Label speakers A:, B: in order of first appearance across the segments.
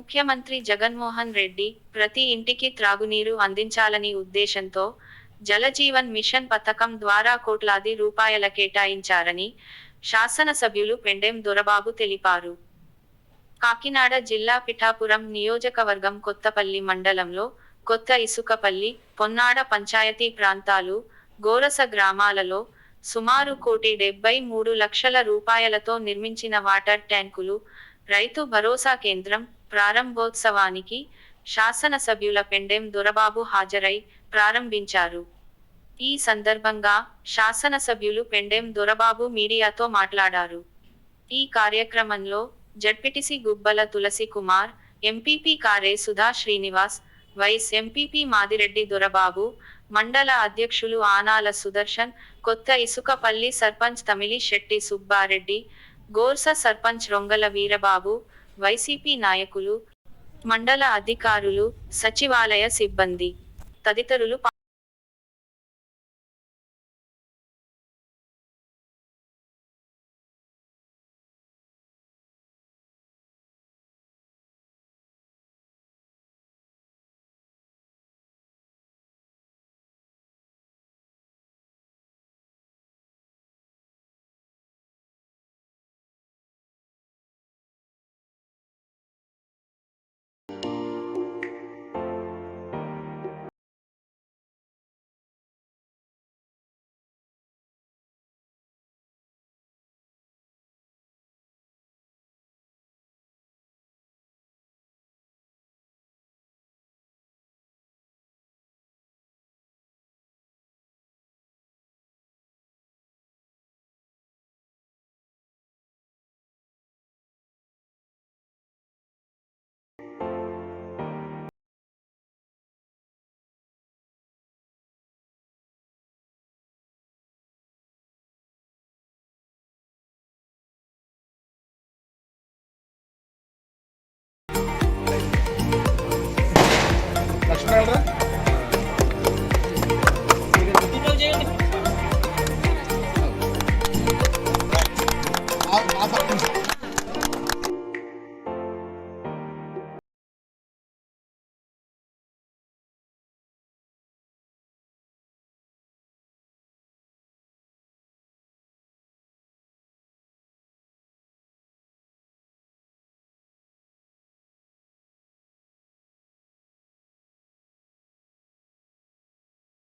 A: ముఖ్యమంత్రి జగన్మోహన్ రెడ్డి ప్రతి ఇంటికి త్రాగునీరు అందించాలని ఉద్దేశంతో జలజీవన్ మిషన్ పథకం ద్వారా కోట్లాది రూపాయల కేటాయించారని శాసనసభ్యులు పెండెం దొరబాబు తెలిపారు. కాకినాడ జిల్లా పిఠాపురం నియోజకవర్గం కొత్తపల్లి మండలంలో కొత్త ఇసుకపల్లి పొన్నాడ పంచాయతీ ప్రాంతాలు గోరస గ్రామాలలో సుమారు కోటి డెబ్బై మూడు లక్షల రూపాయలతో నిర్మించిన వాటర్ ట్యాంకులు రైతు భరోసా కేంద్రం ప్రారంభోత్సవానికి శాసనసభ్యుల పెండెం దొరబాబు హాజరై ప్రారంభించారు. ఈ సందర్భంగా శాసనసభ్యులు పెండెం దొరబాబు మీడియాతో మాట్లాడారు. ఈ కార్యక్రమంలో ZPTC Gubbala Tulasi Kumar MPP Kare Sudha Srinivas vice MPP Madireddy Dorababu మండల అధ్యక్షులు ఆనాల సుదర్శన్ కొత్త ఇసుకపల్లి సర్పంచ్ తమిళి శెట్టి సుబ్బారెడ్డి గోర్స సర్పంచ్ రొంగల వీరబాబు వైసీపీ నాయకులు మండల అధికారులు సచివాలయ సిబ్బంది తదితరులు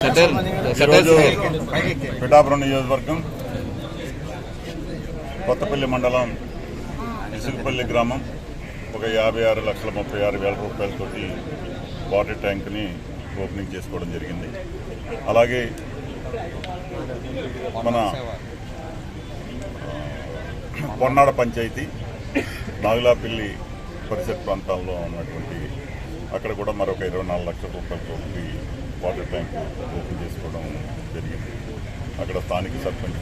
B: ఈరోజు పిఠాపురం నియోజకవర్గం కొత్తపల్లి మండలం ఇసుకపల్లి గ్రామం ఒక యాభై ఆరు లక్షల ముప్పై ఆరు వేల రూపాయలతోటి వాటర్ ట్యాంక్ని ఓపెనింగ్ చేసుకోవడం జరిగింది. అలాగే మన పొన్నాడ పంచాయతీ నాగులాపల్లి పరిసర ప్రాంతాల్లో ఉన్నటువంటి అక్కడ కూడా మరొక ఇరవై నాలుగు లక్షల రూపాయలతో వాటర్ ట్యాంక్ ఓపెన్ చేసుకోవడం జరిగింది. అక్కడ స్థానిక సర్పంచ్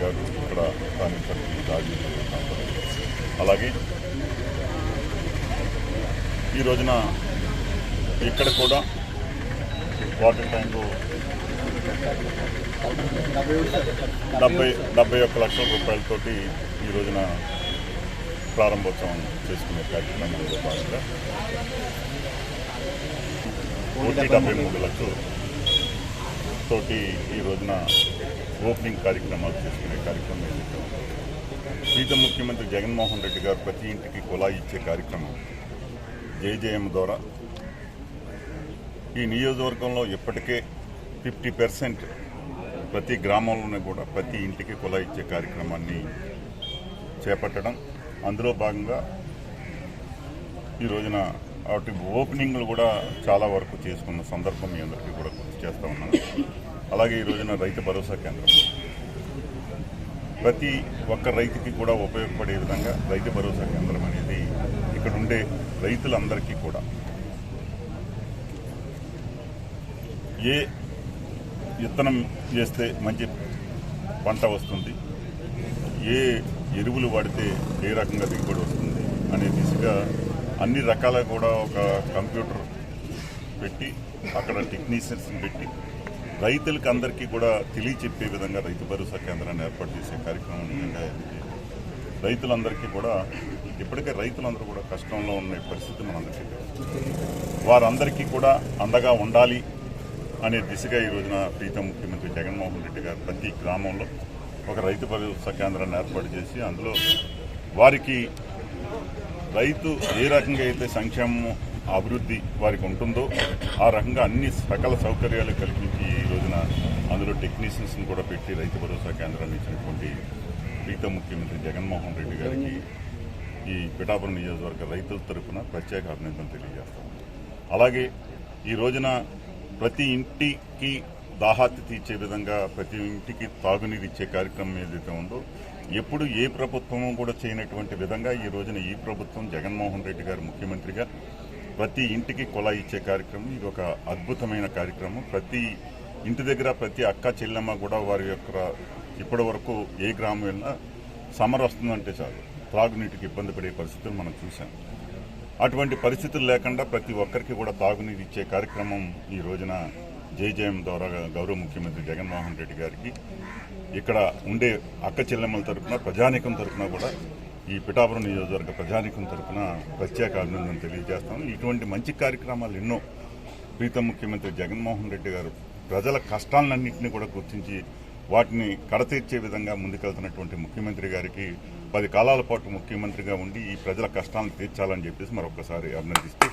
B: గారు ఇక్కడ స్థానిక సర్పంచ్ రాజీవ్ అలాగే ఈ రోజున ఇక్కడ కూడా వాటర్ ట్యాంకు డెబ్బై డెబ్బై ఒక్క లక్షల రూపాయలతోటి ఈ రోజున ప్రారంభోత్సవం చేసుకునే కార్యక్రమంలో భాగంగా కోటి డెబ్బై మూడు లక్షలు తోటి ఈ రోజున ఓపెనింగ్ కార్యక్రమాలు చేసుకునే కార్యక్రమం ఏదైతే ఉందో ప్రీతం ముఖ్యమంత్రి జగన్మోహన్ రెడ్డి గారు ప్రతి ఇంటికి కుళాయి ఇచ్చే కార్యక్రమం జేజేఎం ద్వారా. ఈ నియోజకవర్గంలో ఇప్పటికే ఫిఫ్టీ పర్సెంట్ ప్రతి గ్రామంలోనే కూడా ప్రతి ఇంటికి కులాయి ఇచ్చే కార్యక్రమాన్ని చేపట్టడం. అందులో భాగంగా ఈ రోజున కాబట్టి ఓపెనింగ్లు కూడా చాలా వరకు చేసుకున్న సందర్భం మీ అందరికీ కూడా గుర్తు చేస్తూ ఉన్నాను. అలాగే ఈ రోజున రైతు భరోసా కేంద్రం. ప్రతి ఒక్క రైతుకి కూడా ఉపయోగపడే విధంగా రైతు భరోసా కేంద్రం అనేది ఇక్కడ ఉండే రైతులందరికీ కూడా. ఏ విత్తనం చేస్తే మంచి పంట వస్తుంది? ఏ ఎరువులు వాడితే ఏ రకంగా దిగుబడి వస్తుంది? అనే దిశగా అన్ని రకాల కూడా ఒక కంప్యూటర్ పెట్టి అక్కడ టెక్నీషియన్స్ని పెట్టి రైతులకు అందరికీ కూడా తెలియచెప్పే విధంగా రైతు భరోసా కేంద్రాన్ని ఏర్పాటు చేసే కార్యక్రమం రైతులందరికీ కూడా ఇప్పటికే రైతులందరూ కూడా కష్టంలో ఉన్న పరిస్థితి మనందరికీ వారందరికీ కూడా అండగా ఉండాలి అనే దిశగా ఈ రోజున ప్రీతం ముఖ్యమంత్రి జగన్మోహన్ రెడ్డి గారు ప్రతి గ్రామంలో ఒక రైతు భరోసా కేంద్రాన్ని ఏర్పాటు చేసి అందులో వారికి రైతు ఏ రకంగా అయితే సంక్షేమం అభివృద్ధి వారికి ఉంటుందో ఆ రకంగా అన్ని సకల సౌకర్యాలు కల్పించి ఈ రోజున అందులో టెక్నీషియన్స్ని కూడా పెట్టి రైతు భరోసా కేంద్రాన్ని ఇచ్చినటువంటి ప్రీతం ముఖ్యమంత్రి జగన్మోహన్ రెడ్డి గారికి ఈ పిఠాపురం నియోజకవర్గ రైతుల తరఫున ప్రత్యేక అభినందనలు తెలియజేస్తాం. అలాగే ఈ రోజున ప్రతి ఇంటికి దాహాతి తీర్చే విధంగా ప్రతి ఇంటికి తాగునీరు ఇచ్చే కార్యక్రమం ఏదైతే ఉందో ఎప్పుడు ఏ ప్రభుత్వము కూడా చేయనటువంటి విధంగా ఈ రోజున ఈ ప్రభుత్వం జగన్మోహన్ రెడ్డి గారు ముఖ్యమంత్రిగా ప్రతి ఇంటికి కుళాయి ఇచ్చే కార్యక్రమం ఇది ఒక అద్భుతమైన కార్యక్రమం. ప్రతి ఇంటి దగ్గర ప్రతి అక్క చెల్లెమ్మ కూడా వారి యొక్క ఇప్పటి వరకు ఏ గ్రామం వెళ్ళినా సమర్ వస్తుందంటే చాలు. త్రాగునీటికి ఇబ్బంది పడే పరిస్థితులు మనం చూసాం అటువంటి పరిస్థితులు లేకుండా ప్రతి ఒక్కరికి కూడా తాగునీరు ఇచ్చే కార్యక్రమం ఈ రోజున జేజేఎం ద్వారా గౌరవ ముఖ్యమంత్రి జగన్మోహన్ రెడ్డి గారికి. ఇక్కడ ఉండే అక్క చెల్లెమ్మల తరఫున ప్రజానికం తరఫున కూడా ఈ పిఠాపురం నియోజకవర్గ ప్రజానికం తరఫున ప్రత్యేక అభినందన తెలియజేస్తాను. ఇటువంటి మంచి కార్యక్రమాలు ఎన్నో ప్రీతం ముఖ్యమంత్రి జగన్మోహన్ రెడ్డి గారు ప్రజల కష్టాలన్నింటినీ కూడా గుర్తించి వాటిని కడతీర్చే విధంగా ముందుకెళ్తున్నటువంటి ముఖ్యమంత్రి గారికి పది కాలాల పాటు ముఖ్యమంత్రిగా ఉండి ఈ ప్రజల కష్టాలను తీర్చాలని చెప్పేసి మరొకసారి అభినందిస్తూ